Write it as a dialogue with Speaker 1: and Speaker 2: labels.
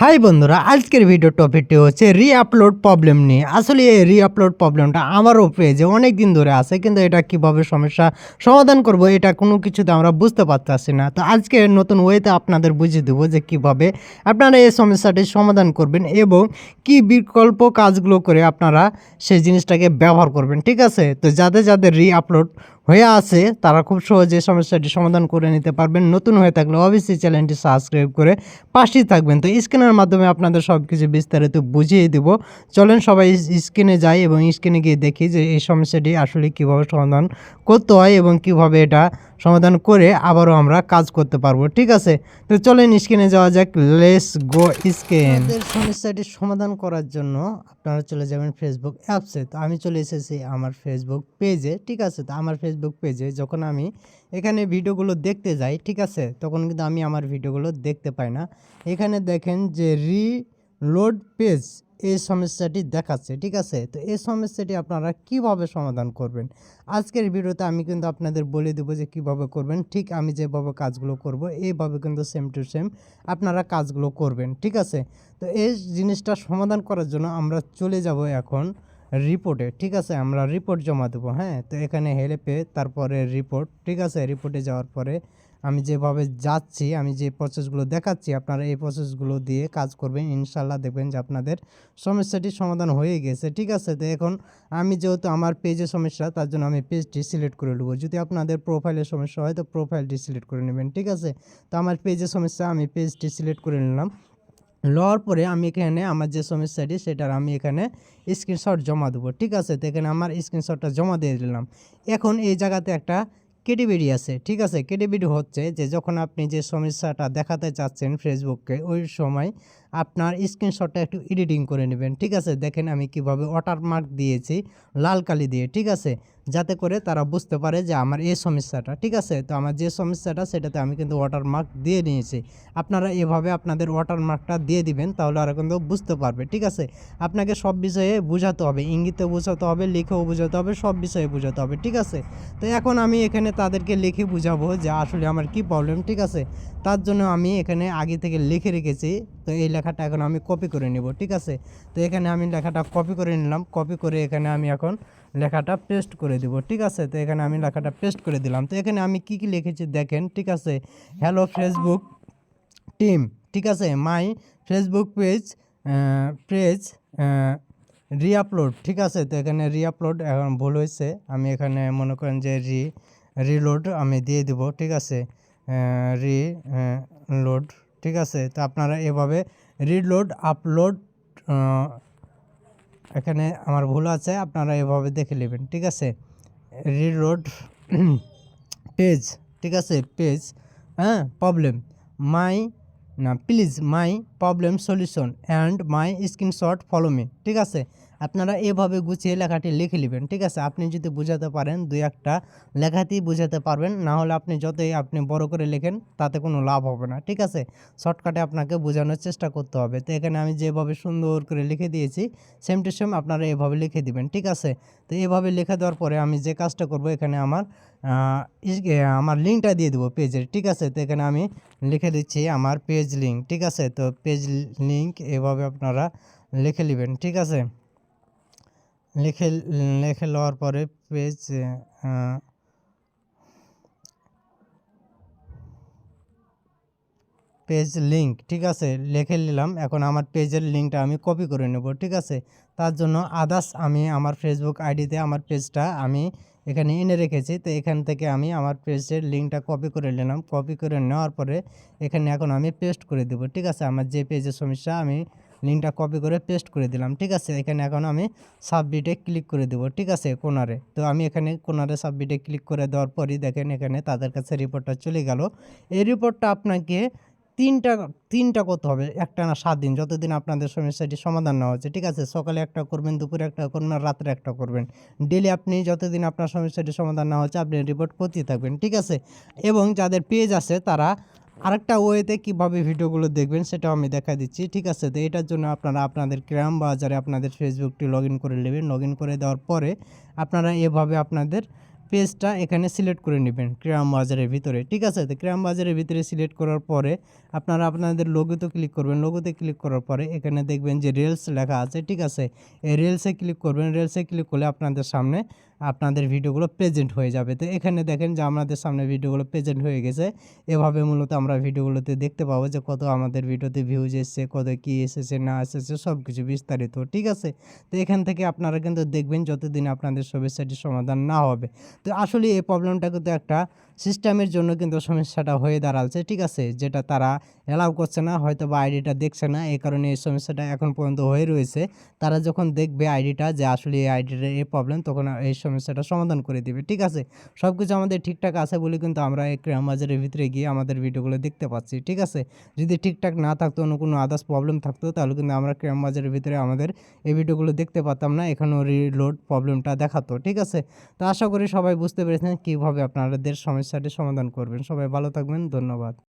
Speaker 1: High বন্ধুরা, আজকের video টপিকটি হচ্ছে রি আপলোড প্রবলেম নিয়ে। আসলে এই রি আপলোড প্রবলেমটা আমারও পেজে অনেক দিন ধরে আছে, কিন্তু এটা কীভাবে সমস্যা সমাধান করব এটা কোনো কিছুতে আমরা বুঝতে পারতেছি না। তো আজকে নতুন ওয়েতে আপনাদের বুঝিয়ে দেবো যে কীভাবে আপনারা এই সমস্যাটি সমাধান করবেন এবং কি বিকল্প কাজগুলো করে আপনারা সেই জিনিসটাকে ব্যবহার করবেন, ঠিক আছে? তো যাদের যাদের রি আপলোড হয়ে আছে, তারা খুব সহজে সমস্যাটি সমাধান করে নিতে পারবেন। নতুন হয়ে থাকলে অবশ্যই চ্যানেলটি সাবস্ক্রাইব করে পাশেই থাকবেন। তো স্ক্রিনের মাধ্যমে আপনাদের সব কিছু বিস্তারিত বুঝিয়ে দেব। চলেন সবাই স্ক্রিনে যাই এবং স্ক্রিনে গিয়ে দেখি যে এই সমস্যাটি আসলে কীভাবে সমাধান করতে হয় এবং কীভাবে এটা সমাধান করে আবারও আমরা কাজ করতে পারব। ঠিক আছে? তো চলেন স্ক্রিনে যাওয়া যাক। লেস গো স্ক্রিন সমস্যাটি সমাধান করার জন্য আপনারা চলে যাবেন ফেসবুক অ্যাপসে তো আমি চলে এসেছি আমার ফেসবুক পেজে ঠিক আছে? তো আমার ফেসবুক পেজে যখন আমি এখানে ভিডিওগুলো দেখতে যাই, ঠিক আছে? তখন কিন্তু আমি আমার ভিডিওগুলো দেখতে পাই না। এখানে দেখেন যে রি লোড পেজ এই সমস্যাটি দেখাচ্ছে, ঠিক আছে? তো এই সমস্যাটি আপনারা কীভাবে সমাধান করবেন? আজকের ভিডিওতে আমি কিন্তু আপনাদের বলে দেবো যে কীভাবে করবেন। ঠিক আমি যেভাবে কাজগুলো করব, এইভাবে কিন্তু সেম টু সেম আপনারা কাজগুলো করবেন, ঠিক আছে? তো এই জিনিসটা সমাধান করার জন্য আমরা চলে যাব এখন রিপোর্টে ঠিক আছে? আমরা রিপোর্ট জমা দেবো হ্যাঁ? তো এখানে হেল্পে তারপরে রিপোর্ট ঠিক আছে? রিপোর্টে যাওয়ার পরে আমি যেভাবে যাচ্ছি, আমি যে প্রসেসগুলো দেখাচ্ছি, আপনারা এই প্রসেসগুলো দিয়ে কাজ করবেন। ইনশাল্লাহ দেখবেন যে আপনাদের সমস্যাটি সমাধান হয়ে গেছে, ঠিক আছে? তো এখন আমি যেহেতু আমার পেজে সমস্যা, তার জন্য আমি পেজটি সিলেক্ট করে নেব। যদি আপনাদের প্রোফাইলের সমস্যা হয়, তো প্রোফাইলটি সিলেক্ট করে নেবেন, ঠিক আছে? তো আমার পেজে সমস্যা, আমি পেজটি সিলেক্ট করে নিলাম। লওয়ার পরে আমি এখানে আমার যে সমস্যাটি সেটার আমি এখানে স্ক্রিনশট জমা দেবো। ঠিক আছে? তো এখানে আমার স্ক্রিনশটটা জমা দিয়ে দিলাম। এখন এই জায়গাতে একটা কেটিবিডি আছে। ঠিক আছে? কেটিবিডি হচ্ছে যে যখন আপনি যে সমস্যাটা দেখাতে চাচ্ছেন ফেসবুককে ওই সময় আপনার স্ক্রিনশটটা একটু এডিটিং করে নেবেন, ঠিক আছে? দেখেন আমি কীভাবে ওয়াটারমার্ক দিয়েছি, লাল কালি দিয়ে, ঠিক আছে? যাতে করে তারা বুঝতে পারে যে আমার এই সমস্যাটা, ঠিক আছে? তো আমার যে সমস্যাটা, সেটাতে আমি কিন্তু ওয়াটারমার্ক দিয়ে নিয়েছি। আপনারা এভাবে আপনাদের ওয়াটারমার্কটা দিয়ে দিবেন, তাহলে ওরা কিন্তু বুঝতে পারবে, ঠিক আছে? আপনাকে সব বিষয়ে বোঝাতে হবে, ইঙ্গিতে বোঝাতে হবে, লিখেও বোঝাতে হবে, সব বিষয়ে বোঝাতে হবে, ঠিক আছে? তো এখন আমি এখানে তাদেরকে লিখে বুঝাবো যে আসলে আমার কি প্রবলেম ঠিক আছে? তার জন্য আমি এখানে আগে থেকে লিখে রেখেছি তো এই লেখাটা এখন আমি কপি করে নেব, ঠিক আছে? তো এখানে আমি লেখাটা কপি করে নিলাম কপি করে এখানে আমি এখন লেখাটা পেস্ট করে দিব, ঠিক আছে? তো এখানে আমি লেখাটা পেস্ট করে দিলাম। তো এখানে আমি কি কি লিখেছি দেখেন, ঠিক আছে? হ্যালো ফেসবুক টিম ঠিক আছে? My Facebook page page reupload ঠিক আছে? তো এখানে রিআপলোড এখন ভুল হয়েছে। আমি এখানে মনে করেন যে রি রিলোড আমি দিয়ে দিব, ঠিক আছে? রি লোড ঠিক আছে? তো আপনারা এভাবে রিলোড আপলোড এখানে আমার ভুল আছে, আপনারা এভাবে দেখে নেবেন, ঠিক আছে? রিলোড পেজ ঠিক আছে? পেজ হ্যাঁ? প্রবলেম মাই না please my problem solution and my screenshot follow me ঠিক আছে? আপনারা এভাবে গুছিয়ে লেখাটি লিখে নেবেন, ঠিক আছে? আপনি যদি বোঝাতে পারেন, দুই একটা লেখাতেই বোঝাতে পারবেন। না হলে আপনি যতই আপনি বড় করে লেখেন, তাতে কোনো লাভ হবে না, ঠিক আছে? শর্টকাটে আপনাকে বোঝানোর চেষ্টা করতে হবে। তো এখানে আমি যেভাবে সুন্দর করে লিখে দিয়েছি সেম টু সেম আপনারা এভাবে লিখে দিবেন, ঠিক আছে? তো এভাবে লিখে দেওয়ার পরে আমি যে কাজটা করব, এখানে আমার আমার লিঙ্কটা দিয়ে দেবো পেজের ঠিক আছে? তো এখানে আমি লিখে দিচ্ছি আমার পেজ লিঙ্ক ঠিক আছে? তো পেজ লিঙ্ক এভাবে আপনারা লিখে নেবেন, ঠিক আছে? লিখে লিখে লওয়ার পরে পেজ পেজ লিঙ্ক ঠিক আছে? লিখে নিলাম। এখন আমার পেজের লিঙ্কটা আমি কপি করে নেব, ঠিক আছে? তার জন্য আদার্স আমি আমার ফেসবুক আইডিতে আমার পেজটা আমি এখানে এনে রেখেছি। তো এখান থেকে আমি আমার পেজের লিঙ্কটা কপি করে নিলাম। কপি করে নেওয়ার পরে এখানে এখন আমি পেস্ট করে দেবো, ঠিক আছে? আমার যে পেজের সমস্যা আমি লিঙ্কটা কপি করে পেস্ট করে দিলাম, ঠিক আছে? এখানে এখন আমি সাবমিটে ক্লিক করে দেবো, ঠিক আছে? কোনারে তো আমি এখানে কোনারে সাবমিটে ক্লিক করে দেওয়ার পরই দেখেন এখানে তাদের কাছে রিপোর্টটা চলে গেল। এই রিপোর্টটা আপনাকে তিনটা তিনটা করতে হবে, একটা না সাত দিন। যতদিন আপনাদের সমস্যাটি সমাধান না হচ্ছে ঠিক আছে? সকালে একটা করবেন, দুপুরে একটা করবেন আর রাত্রে একটা করবেন। ডেলি আপনি যতদিন আপনার সমস্যাটি সমাধান না হচ্ছে আপনি রিপোর্ট করতেই থাকবেন, ঠিক আছে? এবং যাদের পেজ আছে, তারা আরেকটা ওয়েতে কীভাবে ভিডিওগুলো দেখবেন সেটাও আমি দেখা দিচ্ছি। ঠিক আছে, তো এটার জন্য আপনারা আপনাদের ক্রাম বাজারে আপনাদের ফেসবুকটি লগ ইন করে নেবেন। লগ ইন করে দেওয়ার পরে আপনারা এভাবে আপনাদের পেজটা এখানে সিলেক্ট করে নেবেন ক্রাম বাজারের ভিতরে। ঠিক আছে, তো ক্রাম বাজারের ভিতরে সিলেক্ট করার পরে আপনারা আপনাদের লোগোতে ক্লিক করবেন। লোগোতে ক্লিক করার পরে এখানে দেখবেন যে রিলস লেখা আছে। ঠিক আছে, এই রিলসে ক্লিক করবেন। রিলসে ক্লিক করলে আপনাদের সামনে আপনাদের ভিডিওগুলো প্রেজেন্ট হয়ে যাবে। তো এখানে দেখেন যে আমাদের সামনে ভিডিওগুলো প্রেজেন্ট হয়ে গেছে। এভাবে মূলত আমরা ভিডিওগুলোতে দেখতে পাবো যে কত আমাদের ভিডিওতে ভিউজ এসেছে, কত কি এসেছে, না এসেছে সব কিছু বিস্তারিত, ঠিক আছে? তো এখান থেকে আপনারা কিন্তু দেখবেন যতদিন আপনাদের সমস্যাটির সমাধান না হবে। তো আসলে এই প্রবলেমটা কিন্তু একটা সিস্টেমের জন্য কিন্তু সমস্যাটা হয়ে দাঁড়াচ্ছে ঠিক আছে? যেটা তারা অ্যালাউ করছে না হয়তো বা আইডিটা দেখছে না, এই কারণে এই সমস্যাটা এখন পর্যন্ত হয়ে রয়েছে। তারা যখন দেখবে আইডিটা যে আসলে এই আইডির এই প্রবলেম তখন এই সমস্যাটা সমাধান করে দিবে, ঠিক আছে? সব কিছু আমাদের ঠিকঠাক আছে বলে কিন্তু আমরা এই ক্রাম বাজারের ভিতরে গিয়ে আমাদের ভিডিওগুলো দেখতে পাচ্ছি, ঠিক আছে? যদি ঠিকঠাক না থাকতো, অন্য কোনো আদার্স প্রবলেম থাকতো, তাহলে কিন্তু আমরা ক্রাম বাজারের ভিতরে আমাদের এই ভিডিওগুলো দেখতে পারতাম না এখানেও রিলোড প্রবলেমটা দেখাতো, ঠিক আছে? তো আশা করি সবাই বুঝতে পেরেছেন কীভাবে আপনাদের সমস্যাটি সমাধান করবেন। সবাই ভালো থাকবেন, ধন্যবাদ।